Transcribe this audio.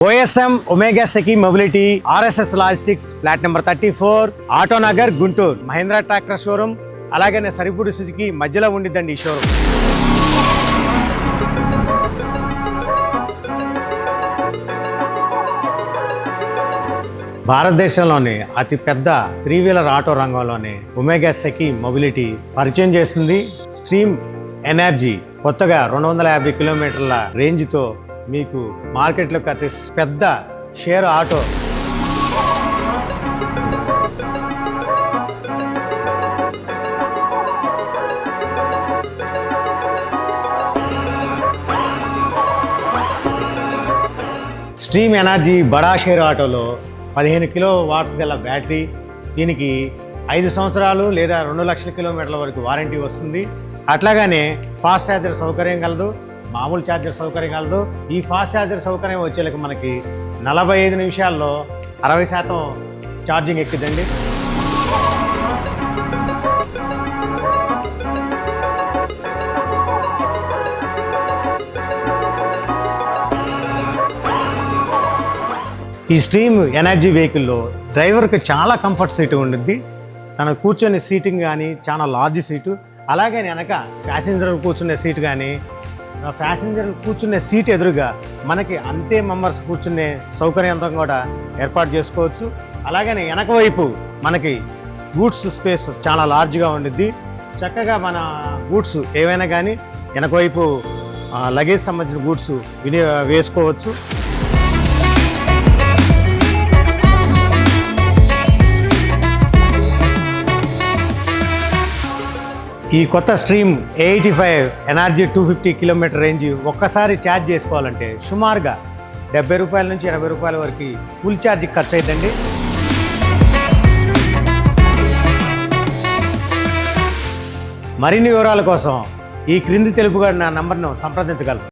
OSM Omega Seiki Mobility RSS logistics flat number thirty four Autonagar Guntur Mahindra tractor showroom అలాగనే Saripudi Suzuki మధ్యలో ఉండిద్దండి ఈ showroom భారతదేశంలోని అతి పెద్ద త్రీ వీలర్ ఆటో రంగంలోనే ఒమేగా సెకి మొబిలిటీ పరిచయం చేస్తుంది. స్ట్రీమ్ ఎనర్జీ కొత్తగా రెండు వందల యాభై కిలోమీటర్ల రేంజ్తో మీకు మార్కెట్లోకి అతి పెద్ద షేర్ ఆటో. స్ట్రీమ్ ఎనర్జీ బడా షేర్ ఆటోలో పదిహేను కిలో వాట్స్ గల బ్యాటరీ దీనికి ఐదు సంవత్సరాలు లేదా రెండు లక్షల కిలోమీటర్ల వరకు వారంటీ వస్తుంది. అట్లాగానే ఫాస్ట్ ఛార్జర్ సౌకర్యం కలదు. మామూలు ఛార్జర్ సౌకర్యం కలదు. ఈ ఫాస్ట్ ఛార్జర్ సౌకర్యం వచ్చేలకు మనకి నలభై ఐదు నిమిషాల్లో అరవై శాతం ఛార్జింగ్ ఎక్కిందండి ఈ స్ట్రీమ్ ఎనర్జీ వెహికల్లో డ్రైవర్కి చాలా కంఫర్ట్ సీటు ఉంటుంది తన కూర్చొని సీటింగ్ కానీ చాలా లార్జ్ సీటు అలాగే వెనక ప్యాసింజర్ కూర్చునే సీటు కానీ ప్యాసింజర్ కూర్చునే సీట్ ఎదురుగా మనకి అంతే మెంబర్స్ కూర్చునే సౌకర్యవంతం కూడా ఏర్పాటు చేసుకోవచ్చు. అలాగనే వెనక వైపు మనకి గూడ్స్ స్పేస్ చాలా లార్జ్గా ఉండిద్ది. చక్కగా మన గూడ్స్ ఏవైనా కానీ వెనకవైపు లగేజ్ సంబంధించిన గూడ్స్ వినియో వేసుకోవచ్చు. ఈ కొత్త Stream eighty five energy two fifty kilometre range ఒక్కసారి ఛార్జ్ చేసుకోవాలంటే సుమారుగా డెబ్బై రూపాయల నుంచి ఎనభై రూపాయల వరకు ఫుల్ ఛార్జ్ ఖర్చు అవుతుందండి మరిన్ని వివరాల కోసం ఈ క్రింది తెలుపుగా నా నంబర్ను సంప్రదించగలరు.